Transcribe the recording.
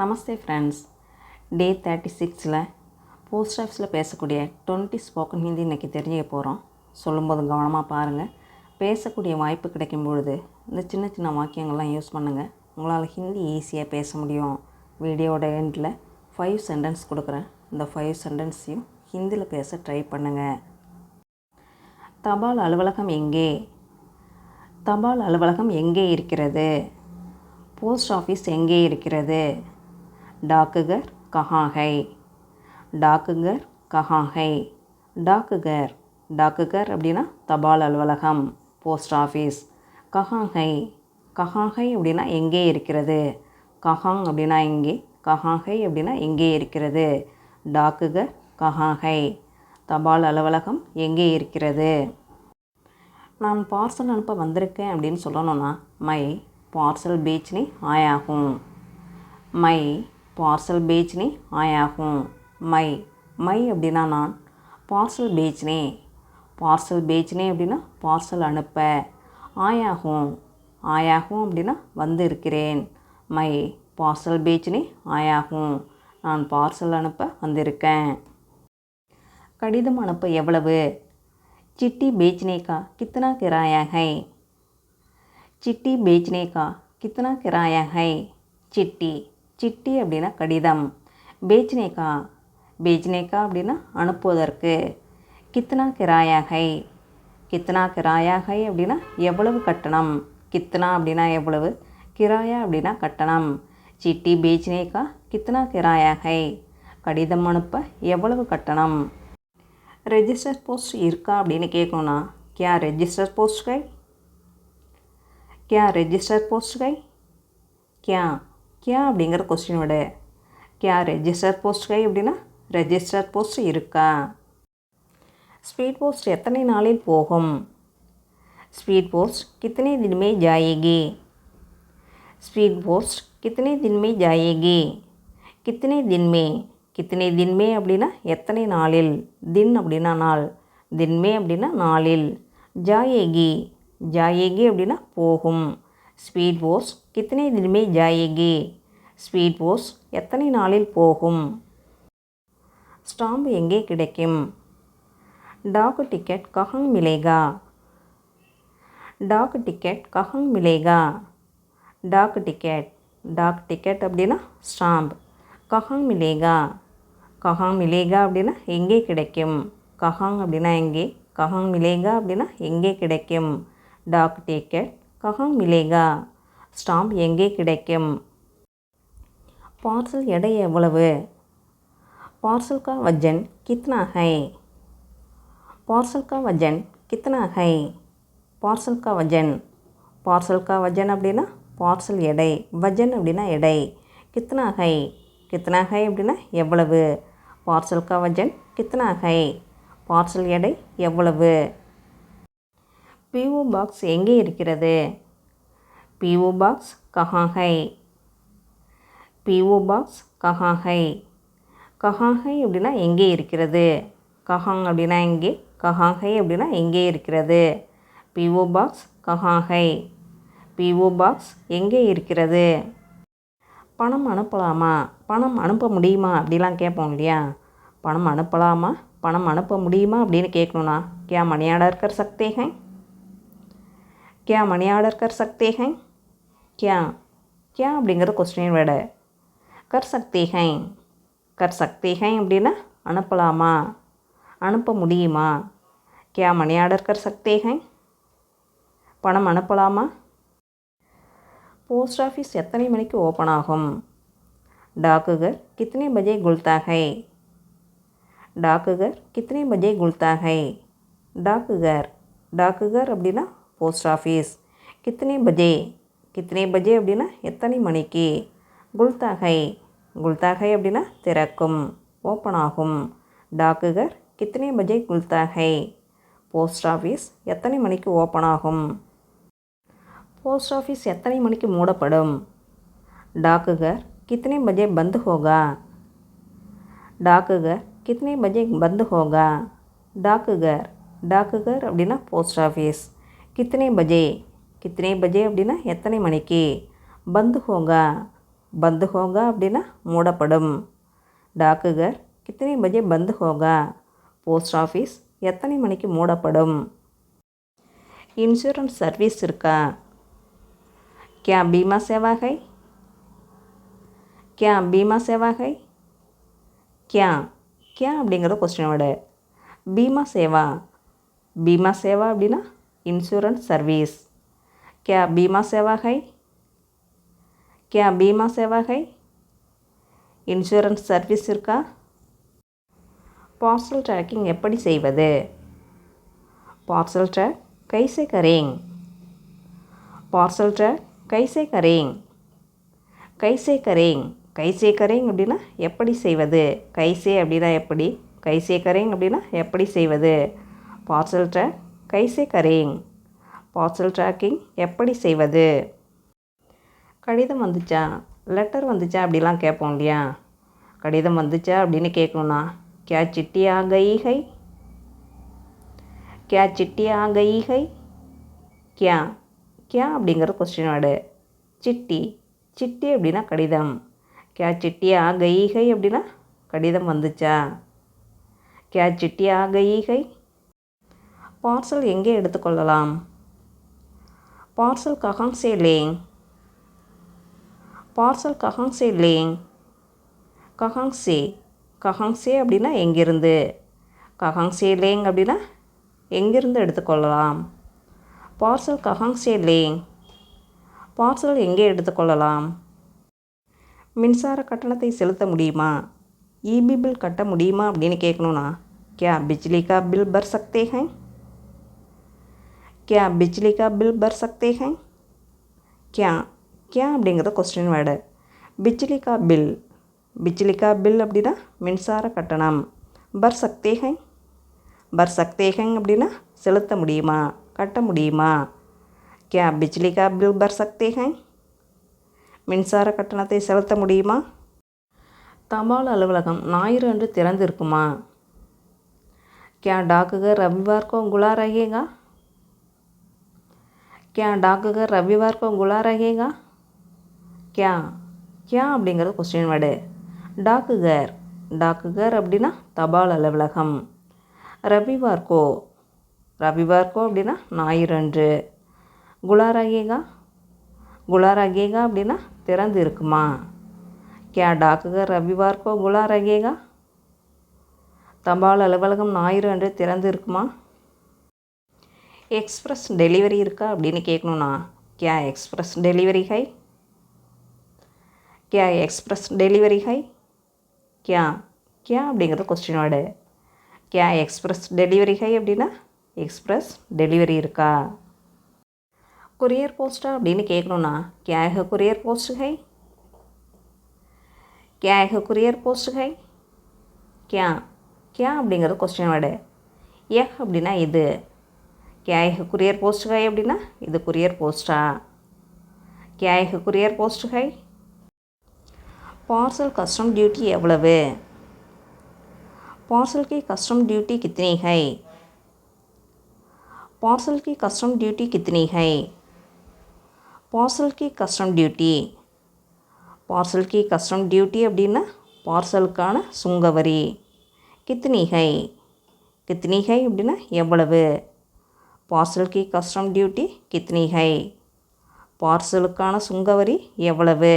நமஸ்தே friends day thirty சிக்ஸில் post ஆஃபீஸில் பேசக்கூடிய டுவெண்ட்டி ஸ்போக்கன் ஹிந்தி இன்றைக்கி தெரிஞ்சுக்க போகிறோம் சொல்லும்போது கவனமாக பாருங்கள் பேசக்கூடிய வாய்ப்பு கிடைக்கும் பொழுது இந்த சின்ன சின்ன வாக்கியங்கள்லாம் யூஸ் பண்ணுங்கள் உங்களால் ஹிந்தி ஈஸியாக பேச முடியும். வீடியோட எண்டில் ஃபைவ் சென்டென்ஸ் கொடுக்குறேன். இந்த ஃபைவ் சென்டென்ஸையும் ஹிந்தியில் பேச ட்ரை பண்ணுங்கள் தபால் அலுவலகம் எங்கே? தபால் அலுவலகம் எங்கே இருக்கிறது? போஸ்ட் ஆஃபீஸ் எங்கே இருக்கிறது? டாக்குகர் கஹாகை. டாக்குகர் கஹாகை. டாக்குகர். டாக்குகர் அப்படின்னா தபால் அலுவலகம் போஸ்ட் ஆஃபீஸ். கஹாகை. கஹாகை அப்படின்னா எங்கே இருக்கிறது? கஹாங் அப்படின்னா எங்கே கஹாகை அப்படின்னா எங்கே இருக்கிறது? டாக்குகர் கஹாகை. தபால் அலுவலகம் எங்கே இருக்கிறது? நான் பார்சல் அனுப்ப வந்திருக்கேன் அப்படின்னு சொல்லணும்னா மை பார்சல் பீச்னி ஆயாகும். மை பார்சல் பேச்னி ஆயாகும் மை மை அப்படின்னா நான் பார்சல் பேச்னே பார்சல் பேச்னே அப்படின்னா பார்சல் அனுப்ப ஆயாகும் ஆயாகும் அப்படின்னா வந்து இருக்கிறேன் மை பார்சல் பேச்னி ஆயாகும் நான் பார்சல் அனுப்ப வந்திருக்கேன் கடிதம் அனுப்ப எவ்வளவு चिट्ठी बेचने का कितना किराया है चिट्ठी बेचने का कितना किराया है चिट्टी சிட்டி அப்படின்னா கடிதம். பேச்னேக்கா பேச்னேக்கா அப்படின்னா அனுப்புவதற்கு. கித்னா கிராயாகை. கித்னா கிராயாகை அப்படின்னா எவ்வளவு கட்டணம்? கித்னா அப்படின்னா எவ்வளவு? கிராயா அப்படின்னா கட்டணம். சிட்டி பேச்னேக்கா கித்னா கிராயாகை. கடிதம் அனுப்ப எவ்வளவு கட்டணம்? ரெஜிஸ்டர் போஸ்ட் இருக்கா அப்படின்னு கேட்கணும்னா கியா ரெஜிஸ்டர் போஸ்ட் கை கியா ரெஜிஸ்டர் போஸ்ட் கை கியா கியா அப்படிங்கிற கொஸ்டினோட கியா ரெஜிஸ்டர் போஸ்ட் கை அப்படின்னா ரெஜிஸ்டர் போஸ்ட் இருக்கா ஸ்பீட் போஸ்ட் எத்தனை நாளில் போகும் ஸ்பீட் போஸ்ட் கித்தனை दिन में जाएगी स्पीड पोस्ट कितने दिन में जाएगी कितने दिन में கித்தனை தின்மே அப்படின்னா எத்தனை நாளில் தின் அப்படின்னா நாள் தின்மே அப்படின்னா நாளில் ஜாயேகி ஜாயேகி அப்படின்னா போகும் ஸ்பீட் போஸ் கித்தனை தினமே ஜாயேகி. ஸ்பீட் போஸ் எத்தனை நாளில் போகும்? ஸ்டாம்பு எங்கே கிடைக்கும்? டாக் டிக்கெட் கஹங் மிலேகா. டாக் டிக்கெட் கஹங் மிலேகா. டாக் டிக்கெட். டாக் டிக்கெட் அப்படின்னா ஸ்டாம்ப். கஹாங் மிலேகா. கஹாங் மிலேகா அப்படின்னா எங்கே கிடைக்கும்? கஹாங் அப்படின்னா எங்கே? கஹாங் மிலேகா அப்படின்னா எங்கே கிடைக்கும்? டாக் டிக்கெட் கஹாங் மிலேகா. ஸ்டாம்ப் எங்கே கிடைக்கும்? பார்சல் எடை எவ்வளவு? பார்சல் கா வஜன் கித்னா ஹை? பார்சல் கா வஜன் கித்னா ஹை? பார்சல் கா வஜன் பார்சல் கா வஜன் அப்படின்னா பார்சல் எடை. வஜன் அப்படின்னா எடை. கித்னா ஹை. கித்னா ஹை அப்படின்னா எவ்வளவு? பார்சல் கா வஜன் கித்னா ஹை. பார்சல் எடை எவ்வளவு? பிஓ பாக்ஸ் எங்கே இருக்கிறது? பிஓ பாக்ஸ் கஹாஹை பிஓ பாக்ஸ் கஹாஹை கஹாஹை அப்படின்னா எங்கே இருக்கிறது? கஹாங் அப்படின்னா எங்கே? கஹாஹை அப்படின்னா எங்கே இருக்கிறது? பிஓ பாக்ஸ் கஹாஹை பிஓ பாக்ஸ் எங்கே இருக்கிறது? பணம் அனுப்பலாமா? பணம் அனுப்ப முடியுமா? அப்படிலாம் கேட்போம் இல்லையா? பணம் அனுப்பலாமா? பணம் அனுப்ப முடியுமா? அப்படின்னு கேட்கணுண்ணா கே மணி ஆர்டர் கர் ஹை கியா மணி ஆர்டர் கர் சக்தே ஹை கியா கியா அப்படிங்கிற கொஸ்டின் வேர்டு கர் சக்தே ஹை கர் சக்தே ஹை அப்படின்னா அனுப்பலாமா? அனுப்ப முடியுமா? கியா மணி ஆர்டர் கர் சக்தே ஹை பணம் அனுப்பலாமா? போஸ்ட் ஆஃபீஸ் எத்தனை மணிக்கு ஓப்பன் ஆகும்? டாக்குகர் கித்தனை பஜே குல்தா ஹை டாக்குகர் கித்தனை பஜே குல்தா ஹை டாக்குகர் டாக்குகர் அப்படின்னா போஸ்ட் ஆஃபீஸ். கித்தனை பஜே. கித்தனை பஜே அப்படின்னா எத்தனை மணிக்கு? குல்தாகை. குல்தாகை அப்படின்னா திறக்கும் ஓப்பன் ஆகும். டாக்குகர் கித்தனை பஜே குல்தாகை. போஸ்ட் ஆஃபீஸ் எத்தனை மணிக்கு ஓப்பன் ஆகும்? போஸ்ட் ஆஃபீஸ் எத்தனை மணிக்கு மூடப்படும்? டாக்குகர் கித்தனை பஜே பந்து ஹோகா? டாக்குகர் கித்தனை பஜே பந்து ஹோகா? டாக்குகர் டாக்குகர் அப்படின்னா போஸ்ட் ஆஃபீஸ். கித்தனை பஜே கித்தனை பஜே அப்படின்னா எத்தனை மணிக்கு பந்து ஹோகா பந்து ஹோகா அப்படின்னா மூடப்படும் டாக்குகர் கித்தனை பஜே பந்து ஹோகா போஸ்ட் ஆஃபீஸ் எத்தனை மணிக்கு மூடப்படும் இன்சூரன்ஸ் சர்வீஸ் இருக்கா क्या बीमा सेवा है क्या बीमा सेवा है क्या क्या அப்படிங்கிறது கொஸ்டின் வேர்டு பீமா சேவா பீமா சேவா அப்படின்னா இன்சூரன்ஸ் சர்வீஸ் क्या बीमा सेवा है क्या बीमा सेवा है இன்சூரன்ஸ் சர்வீஸ் இருக்கா பார்சல் ட்ராக்கிங் எப்படி செய்வது பார்சல் ட்ராக் கைசே கரேங் பார்சல் ட்ராக் கைசே கரேங் கைசே கரேங் கைசே கரேங் அப்படின்னா எப்படி செய்வது கைசே அப்படின்னா எப்படி கைசே கரேங் அப்படின்னா எப்படி செய்வது பார்சல் ட்ராக் கைசே கரேங். பார்சல் ட்ராக்கிங் எப்படி செய்வது? கடிதம் வந்துச்சா? லெட்டர் வந்துச்சா அப்படிலாம் கேட்போம் இல்லையா? கடிதம் வந்துச்சா அப்படின்னு கேட்கணுன்னா கே சிட்டி ஆ கே ஹை கியா சிட்டி கியா கியா அப்படிங்கிற கொஸ்டின் வேர்டு. சிட்டி சிட்டி அப்படின்னா கடிதம். கே சிட்டி ஆ அப்படின்னா கடிதம் வந்துச்சா? கே சிட்டி ஆ பார்சல் எங்கே எடுத்துக்கொள்ளலாம்? பார்சல் ககாங் சே பார்சல் ககாங் சே லேங். ககாங் அப்படின்னா எங்கிருந்து? ககாங் லேங் அப்படின்னா எங்கிருந்து எடுத்துக்கொள்ளலாம்? பார்சல் ககாங் சே பார்சல் எங்கே எடுத்துக்கொள்ளலாம்? மின்சார கட்டணத்தை செலுத்த முடியுமா? இபி பில் கட்ட முடியுமா அப்படின்னு கேட்கணும்னா கே பிஜ்லி கா பில் பர் சக்தே क्या बिजली का बिल भर सकते हैं क्या क्या அப்படிங்கிறது கொஸ்டின் வேர்டு பிஜ்லி கா பில் பிஜ்லி கா பில் அப்படின்னா மின்சார கட்டணம் பர் சக்தேகங் பர் சக்தேகங் அப்படின்னா செலுத்த முடியுமா கட்ட முடியுமா क्या बिजली का बिल भर सकते हैं மின்சார கட்டணத்தை செலுத்த முடியுமா தபால் அலுவலகம் ஞாயிறு அன்று திறந்து இருக்குமா क्या डाकघर रविवार को खुला கியா டாக்குக்கு ரவிவார்க்கு குலா ரகேகா கியா கியா அப்படிங்கிறது கொஸ்டின் வேர்டு டாக்குகர் டாக்குகர் அப்படின்னா தபால் அலுவலகம். ரவிவார்க்கோ ரவிவார்க்கோ அப்படின்னா ஞாயிறன்று. குலாராகேகா குலாராகேகா அப்படின்னா திறந்து இருக்குமா? கே டாக்குகர் ரவிவார்க்கோ குலாராகேகா தபால் அலுவலகம் ஞாயிறு அன்று திறந்து இருக்குமா? எக்ஸ்ப்ரெஸ் டெலிவரி இருக்கா அப்படின்னு கேட்கணுண்ணா கே எக்ஸ்ப்ரெஸ் டெலிவரி ஹை? கே எக்ஸ்ப்ரெஸ் டெலிவரி ஹை? கியா கியா அப்படிங்கிற கொஸ்டின் கியா கே எக்ஸ்ப்ரெஸ் டெலிவரி ஹை அப்படின்னா எக்ஸ்ப்ரெஸ் டெலிவரி இருக்கா? கொரியர் போஸ்டா அப்படின்னு கேட்கணுண்ணா கேக கொரியர் போஸ்ட் ஹை? கேக கொரியர் போஸ்ட் ஹை? கியா கியா அப்படிங்கிறது கொஸ்டின் வேர்டு எஹ் அப்படின்னா இது. கேக குரியர் போஸ்ட் ஹை அப்படின்னா இது courier போஸ்டா கேக courier post high parcel custom duty எவ்வளவு பார்சல் கி கஸ்டம் டியூட்டி கித்தனை ஹை पार्सल की कस्टम ड्यूटी कितनी है पार्सल की कस्टम ड्यूटी பார்சல் கி கஸ்டம் டியூட்டி அப்படின்னா பார்சலுக்கான சுங்கவரி கித்னி ஹை கித்னி ஹை அப்படின்னா எவ்வளவு பார்சல் கி கஸ்டம் டியூட்டி கித்னி ஹை. பார்சலுக்கான சுங்கவரி எவ்வளவு?